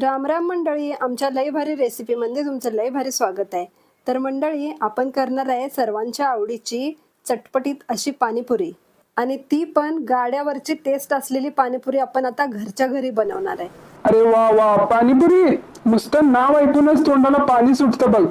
राम राम मंडळी आमच्या लय भारी रेसिपीमध्ये तुमचं लय भारी स्वागत आहे. तर मंडळी आपण करणार आहे सर्वांच्या आवडीची चटपटीत अशी पाणीपुरी. आणि ती पण गाड्यावरची टेस्ट असलेली पाणीपुरी आपण आता घरच्या घरी बनवणार आहे. अरे वा वा पाणीपुरी? नुसतं नाव ऐकूनच तोंडाला पाणी सुटतं बघ.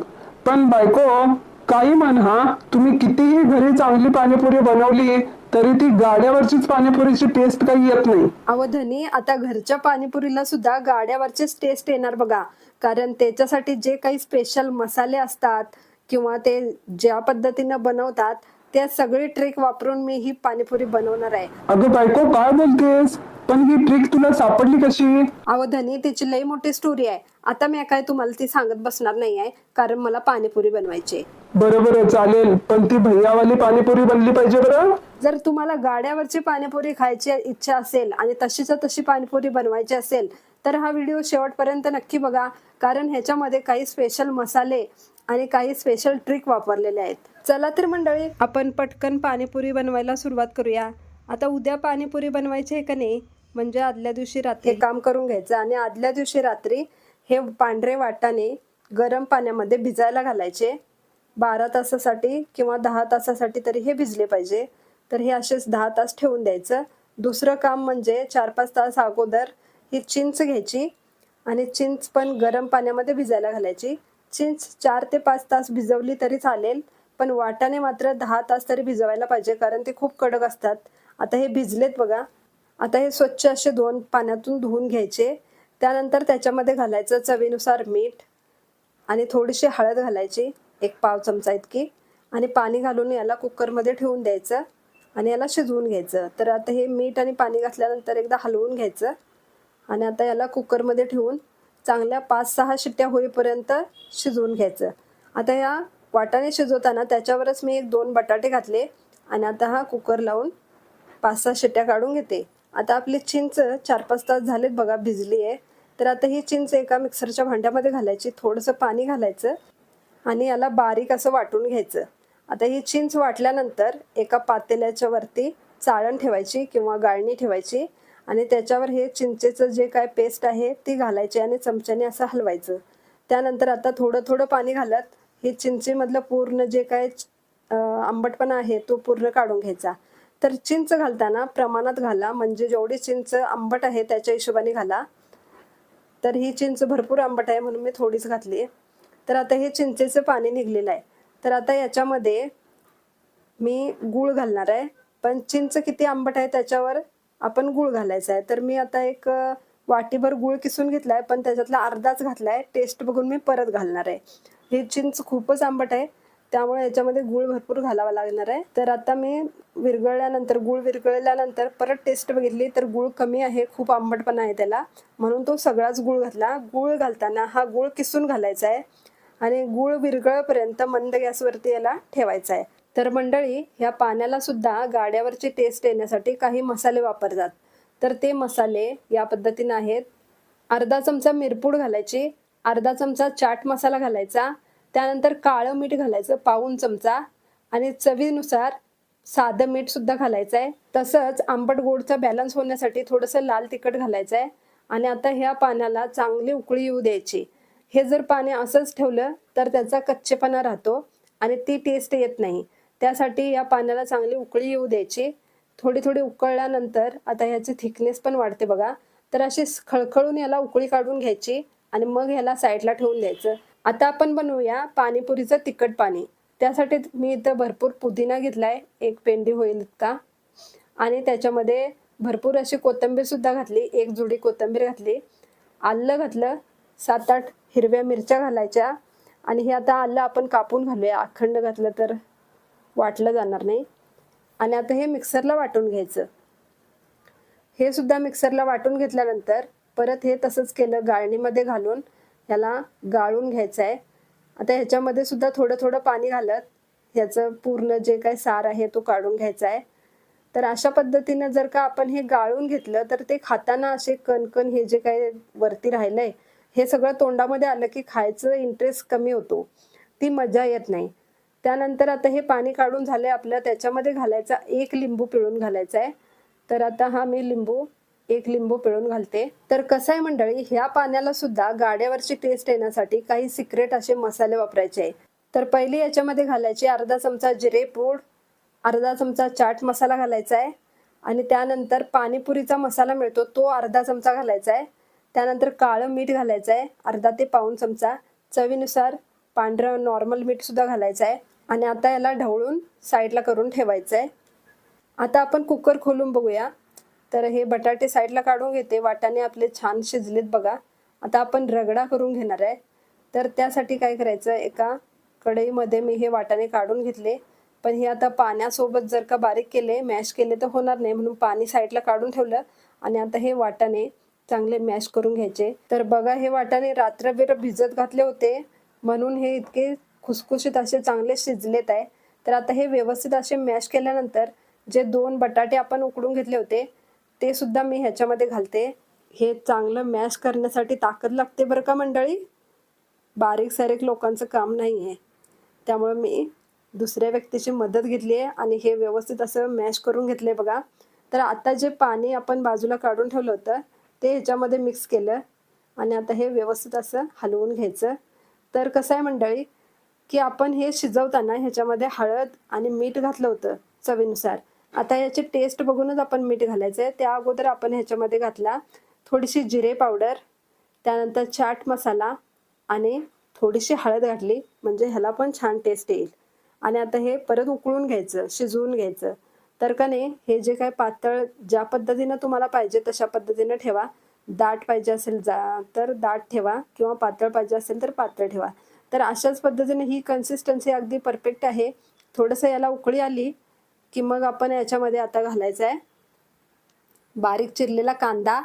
पण बायको काही म्हण हा? तुम्ही कितीही घरी चांगली पाणीपुरी बनवली तरी ती गाड्यावरचीच पाणीपुरीची टेस्ट काही येत नाही. अवधनी आता घरच्या पाणीपुरीला सुद्धा गाड्यावरचेच टेस्ट येणार बघा. कारण त्याच्यासाठी जे काही स्पेशल मसाले असतात किंवा ते ज्या पद्धतीनं बनवतात त्या सगळी ट्रिक वापरून मी ही पाणीपुरी बनवणार आहे. अगं बायको काय बोलतेस? पण ही ट्रिक तुला सापडली कशी? अवधनी तिची लई मोठी स्टोरी आहे. आता मी काय तुम्हाला ती सांगत बसणार नाही आहे कारण मला पाणीपुरी बनवायची आहे. बरं बरं चालेल. पण ती भैयावाली पाणीपुरी बनली पाहिजे बरं? जर तुम्हाला गाड्यावरची पाणीपुरी खायची इच्छा असेल आणि तशीच तशी पाणीपुरी बनवायची असेल तर हा व्हिडिओ शेवटपर्यंत नक्की बघा कारण ह्याच्यामध्ये काही स्पेशल मसाले आणि काही स्पेशल ट्रिक वापरलेले आहेत. चला तर मंडळी आपण पटकन पाणीपुरी बनवायला सुरुवात करूया. आता उद्या पाणीपुरी बनवायची आहे का नाही? म्हणजे आदल्या दिवशी रात्री. हे काम करून घ्यायचं आणि आदल्या दिवशी रात्री हे पांढरे वाटाणे गरम पाण्यामध्ये भिजायला घालायचे. बारा तासासाठी किंवा दहा तासासाठी तरी हे भिजले पाहिजे. तर हे असेच दहा तास ठेवून द्यायचं. दुसरं काम म्हणजे चार पाच तास अगोदर ही चिंच घ्यायची आणि चिंच पण गरम पाण्यामध्ये भिजायला घालायची. चिंच चार ते पाच तास भिजवली तरी चालेल पण वाटाणे मात्र दहा तास तरी भिजवायला पाहिजे कारण ते खूप कडक असतात. आता हे भिजलेत बघा. आता हे स्वच्छ असे दोन पाण्यातून धुवून घ्यायचे. त्यानंतर त्याच्यामध्ये घालायचं चवीनुसार मीठ आणि थोडीशी हळद घालायची एक पाव चमचा इतकी. आणि पाणी घालून याला कुकरमध्ये ठेवून द्यायचं. आणि याला शिजवून घ्यायचं. तर आता हे मीठ आणि पाणी घातल्यानंतर एकदा हलवून घ्यायचं. आणि आता याला कुकरमध्ये ठेवून चांगल्या पाच सहा शिट्ट्या होईपर्यंत शिजवून घ्यायचं. आता या वाटाणे शिजवताना त्याच्यावरच मी एक दोन बटाटे घातले आणि आता हा कुकर लावून पाच सहा शिट्ट्या काढून घेते. आता आपली चिंच चार पाच तास झालेत बघा भिजली आहे. तर आता ही चिंच एका मिक्सरच्या भांड्यामध्ये घालायची थोडंसं पाणी घालायचं आणि याला बारीक असं वाटून घ्यायचं. आता ही चिंच वाटल्यानंतर एका पातेल्याच्या वरती चाळण ठेवायची किंवा गाळणी ठेवायची आणि त्याच्यावर हे चिंचेचं जे काय पेस्ट आहे ती घालायची आणि चमच्याने असं हलवायचं. त्यानंतर आता थोडं थोडं पाणी घालत हे चिंचेमधलं पूर्ण जे काय आंबटपणा आहे तो पूर्ण काढून घ्यायचा. तर चिंच घालताना प्रमाणात घाला म्हणजे जेवढी चिंच आंबट आहे त्याच्या हिशोबाने घाला. तर ही चिंच भरपूर आंबट आहे म्हणून मी थोडीच घातली. तर आता हे चिंचेचं पाणी निघलेलं आहे. तर आता याच्यामध्ये मी गूळ घालणार आहे. पण चिंच किती आंबट आहे त्याच्यावर आपण गूळ घालायचा आहे. तर मी आता एक वाटीभर गूळ किसून घेतलाय पण त्याच्यातला अर्धाच घातलाय. टेस्ट बघून मी परत घालणार आहे. ही चिंच खूपच आंबट आहे. त्यामुळे याच्यामध्ये गूळ भरपूर घालावा लागणार आहे. तर आता मी विरघळल्यानंतर गूळ विरघळल्यानंतर परत टेस्ट बघितली तर गूळ कमी आहे खूप आंबटपणा आहे त्याला. म्हणून तो सगळाच गूळ घातला. गूळ घालताना हा गूळ किसून घालायचा आहे. आणि गूळ विरगळपर्यंत मंद गॅसवरती याला ठेवायचा आहे. तर मंडळी ह्या पाण्याला सुद्धा गाड्यावरची टेस्ट येण्यासाठी काही मसाले वापरतात. तर ते मसाले या पद्धतीनं आहेत. अर्धा चमचा मिरपूड घालायची अर्धा चमचा चाट मसाला घालायचा त्यानंतर काळं मीठ घालायचं पाऊन चमचा आणि चवीनुसार साधं मीठ सुद्धा घालायचं आहे तसंच आंबट गोडचा बॅलन्स होण्यासाठी थोडंसं लाल तिखट घालायचं आहे आणि आता ह्या पाण्याला चांगली उकळी येऊ द्यायची. हे जर पाणी असंच ठेवलं तर त्याचा कच्चेपणा राहतो आणि ती टेस्ट येत नाही. त्यासाठी या पाण्याला चांगली उकळी येऊ द्यायची. थोडी थोडी उकळल्यानंतर आता ह्याची थिकनेस पण वाढते बघा. तर अशी खळखळून याला उकळी काढून घ्यायची आणि मग ह्याला साईडला ठेवून द्यायचं. आता आपण बनवूया पाणीपुरीचं तिखट पाणी. त्यासाठी मी इथं भरपूर पुदिना घेतलाय. एक पेंडी होईल इतका. आणि त्याच्यामध्ये भरपूर अशी कोथिंबीर सुद्धा घातली. एक जुडी कोथिंबीर घातली. आलं घातलं सात आठ हिरव्या मिरच्या घालायच्या आणि हे आता आलं आपण कापून घालूया. अखंड घातलं तर वाटलं जाणार नाही. आणि आता हे मिक्सरला वाटून घ्यायचं. हे सुद्धा मिक्सरला वाटून घेतल्यानंतर परत हे तसंच केलं गाळणीमध्ये घालून. याला गाळून घ्यायचं आहे आता ह्याच्यामध्ये सुद्धा थोडं थोडं पाणी घालत ह्याचं पूर्ण जे काही सार आहे तो काढून घ्यायचा आहे तर अशा पद्धतीनं जर का आपण हे गाळून घेतलं तर ते खाताना असे कणकण हे जे काही वरती राहिलं आहे हे सगळं तोंडामध्ये आलं की खायचं इंटरेस्ट कमी होतो. ती मजा येत नाही. त्यानंतर आता हे पाणी काढून झालंय आपलं त्याच्यामध्ये घालायचा एक लिंबू पिळून घालायचा आहे. तर आता हा मी लिंबू एक लिंबू पिळून घालते. तर कसं आहे मंडळी ह्या पाण्याला सुद्धा गाड्यावरची टेस्ट येण्यासाठी काही सिक्रेट असे मसाले वापरायचे आहे. तर पहिले याच्यामध्ये घालायचे अर्धा चमचा जिरे पूड अर्धा चमचा चाट मसाला घालायचा आहे. आणि त्यानंतर पाणीपुरीचा मसाला मिळतो तो अर्धा चमचा घालायचा आहे. त्यानंतर काळं मीठ घालायचं आहे अर्धा ते पाऊण चमचा. चवीनुसार पांढरं नॉर्मल मीठसुद्धा घालायचं आहे आणि आता याला ढवळून साईडला करून ठेवायचं आहे आता आपण कुकर खोलून बघूया. तर हे बटाटे साईडला काढून घेते. वाटाणे आपले छान शिजलेत बघा. आता आपण रगडा करून घेणार आहे. तर त्यासाठी काय करायचं एका कढईमध्ये मी हे वाटाणे काढून घेतले. पण हे आता पाण्यासोबत जर का बारीक केले मॅश केले तर होणार नाही. म्हणून पाणी साईडला काढून ठेवलं आणि आता हे वाटाणे चांगले मॅश करून घ्यायचे. तर बघा हे वाटाणे रात्रभर भिजत घातले होते. म्हणून हे इतके खुसखुशीत असे चांगले शिजलेत आहे. तर आता हे व्यवस्थित असे मॅश केल्यानंतर जे दोन बटाटे आपण उकडून घेतले होते ते सुद्धा मी ह्याच्यामध्ये घालते. हे चांगलं मॅश करण्यासाठी ताकद लागते बरं का मंडळी? बारीक सारीक लोकांचं काम नाही आहे त्यामुळे मी दुसऱ्या व्यक्तीची मदत घेतली आहे आणि हे व्यवस्थित असं मॅश करून घेतले बघा. तर आता जे पाणी आपण बाजूला काढून ठेवलं होतं ते ह्याच्यामध्ये मिक्स केलं. आणि आता हे व्यवस्थित असं हलवून घ्यायचं. तर कसं आहे मंडळी की आपण हे शिजवताना ह्याच्यामध्ये हळद आणि मीठ घातलं होतं चवीनुसार. आता याची टेस्ट बघूनच आपण मीठ घालायचं आहे त्या अगोदर आपण ह्याच्यामध्ये घातला थोडीशी जिरे पावडर त्यानंतर चाट मसाला आणि थोडीशी हळद घातली. म्हणजे ह्याला पण छान टेस्ट येईल. आणि आता हे परत उकळून घ्यायचं शिजवून घ्यायचं. तर का नाही हे जे काय पातळ ज्या पद्धतीनं तुम्हाला पाहिजे तशा पद्धतीनं ठेवा. दाट पाहिजे असेल जा तर दाट ठेवा किंवा पातळ पाहिजे असेल तर पातळ ठेवा. तर अशाच पद्धतीने ही कन्सिस्टन्सी अगदी परफेक्ट आहे. थोडंसं याला उकळी आली की मग आपण याच्यामध्ये आता घालायचं आहे बारीक चिरलेला कांदा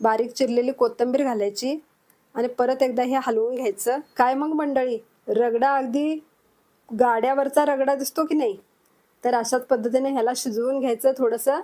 बारीक चिरलेली कोथिंबीर घालायची आणि परत एकदा हे हलवून घ्यायचं. काय मग मंडळी? रगडा अगदी गाड्यावरचा रगडा दिसतो की नाही? तर अशाच पद्धतीने ह्याला शिजवून घ्यायचं थोडंसं.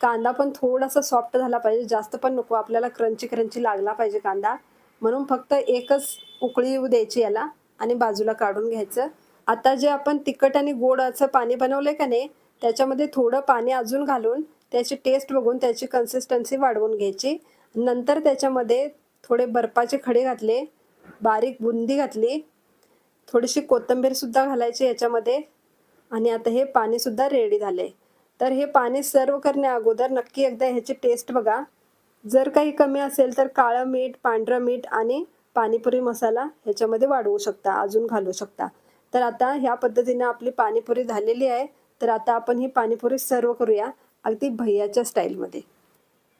कांदा पण थोडासा सॉफ्ट झाला पाहिजे. जास्त पण नको. आपल्याला क्रंची क्रंची लागला पाहिजे कांदा. म्हणून फक्त एकच उकळी येऊ द्यायची याला आणि बाजूला काढून घ्यायचं. आता जे आपण तिखट आणि गोडाचं पाणी बनवलंय का नाही त्याच्यामध्ये थोडं पाणी अजून घालून त्याची टेस्ट बघून त्याची कन्सिस्टन्सी वाढवून घ्यायची. नंतर त्याच्यामध्ये थोडे बर्फाचे खडे घातले बारीक बुंदी घातली. थोडीशी कोथिंबीरसुद्धा घालायची याच्यामध्ये. आणि आता हे पाणीसुद्धा रेडी झाले तर हे पाणी सर्व करण्या अगोदर नक्की एकदा ह्याची टेस्ट बघा. जर काही कमी असेल तर काळं मीठ पांढरं मीठ आणि पाणीपुरी मसाला ह्याच्यामध्ये वाढवू शकता अजून घालू शकता. तर आता ह्या पद्धतीने आपली पाणीपुरी झालेली आहे. तर आता आपण ही पाणीपुरी सर्व करूया अगदी भैयाच्या स्टाईलमध्ये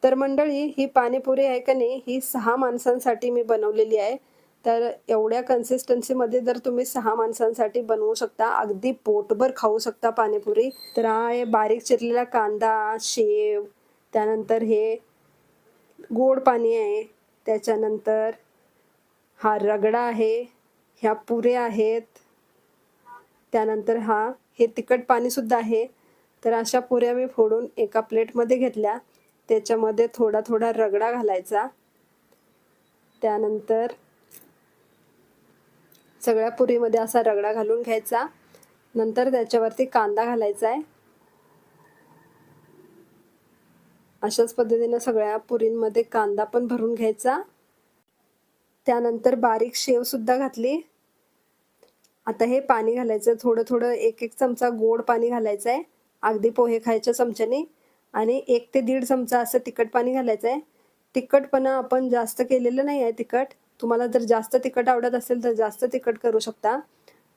तर मंडळी ही पाणीपुरी आहे का नाही ही सहा माणसांसाठी मी बनवलेली आहे. तर एवढ्या कन्सिस्टन्सीमध्ये जर तुम्ही सहा माणसांसाठी बनवू शकता अगदी पोटभर खाऊ शकता पाणीपुरी तर हा आहे बारीक चिरलेला कांदा शेव त्यानंतर हे गोड पाणी आहे त्याच्यानंतर हा रगडा आहे ह्या पुऱ्या आहेत त्यानंतर हा हे तिखट पाणीसुद्धा आहे. तर अशा पुऱ्या मी फोडून एका प्लेटमध्ये घेतल्या. त्याच्यामध्ये थोडा थोडा रगडा घालायचा. त्यानंतर सगळ्या पुरीमध्ये असा रगडा घालून घ्यायचा. नंतर त्याच्यावरती कांदा घालायचा आहे. अशाच पद्धतीनं सगळ्या पुरींमध्ये कांदा पण भरून घ्यायचा. त्यानंतर बारीक शेव सुद्धा घातली. आता हे पाणी घालायचं. थोडं थोडं एक एक चमचा गोड पाणी घालायचं आहे. अगदी पोहे खायच्या चमच्याने. आणि एक ते दीड चमचा असं तिखट पाणी घालायचं आहे. तिखटपणा आपण जास्त केलेलं नाही आहे तिखट. तुम्हाला जर जास्त तिखट आवडत असेल तर जास्त तिखट करू शकता.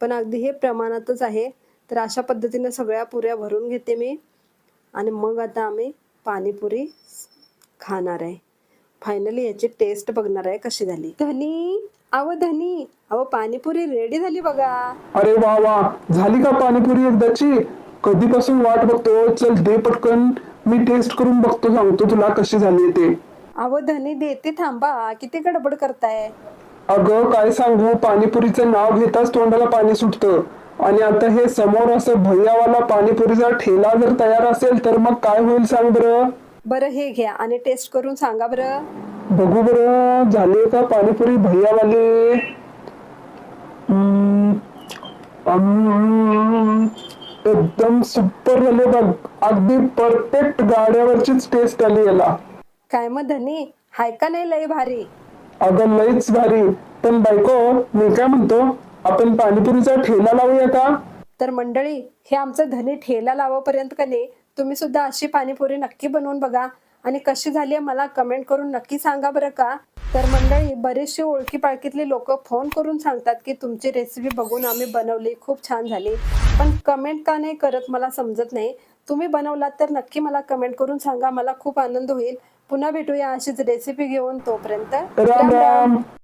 पण अगदी हे प्रमाणातच आहे. तर अशा पद्धतीनं सगळ्या पुऱ्या भरून घेते मी. आणि मग आता आम्ही पाणीपुरी खाणार आहे. फायनली याची टेस्ट बघणार आहे कशी झाली. धनी अव धनी अव पाणीपुरी रेडी झाली बघा. अरे वा वा. झाली का पाणीपुरी एकदाची? कधीपासून वाट बघतो चल दे पटकन. मी टेस्ट करून बघतो सांगतो तुला कशी झाली ते. अव धनी देते थांबा. किती गडबड करताय? अगं काय सांगू? पाणीपुरीचं नाव घेताच तोंडाला पाणी सुटतं. आणि आता हे समोर असं भैयावाला पाणीपुरीचा ठेला जर तयार असेल तर मग काय होईल सांग बरं? बरं हे घ्या आणि टेस्ट करून सांगा बरं. बघू बरं. झाले का पाणीपुरी भैयावाले? हम्म, अम्म, एकदम सुपर झाले बघ. अगदी परफेक्ट गाड्यावरचीच टेस्ट आली याला. काय मग धनी? हाय का नाही लय भारी? अगं लईच भारी. पण बायको मी काय म्हणतो? आपण पाणीपुरीचा ठेला लावूया का? तर मंडळी हे आमचं धनी ठेला लावापर्यंत का नाही तुम्ही सुद्धा अशी पाणीपुरी नक्की बनवून बघा. आणि कशी झाली आहे मला कमेंट करून नक्की सांगा बरं का? तर मंडळी बरेचसे ओळखी पाळखीतले लोक फोन करून सांगतात की तुमची रेसिपी बघून आम्ही बनवली खूप छान झाली. पण कमेंट का नाही करत मला समजत नाही. तुम्ही बनवलात तर नक्की मला कमेंट करून सांगा मला खूप आनंद होईल. पुन्हा भेटूया अशीच रेसिपी घेऊन तोपर्यंत. राम. राम.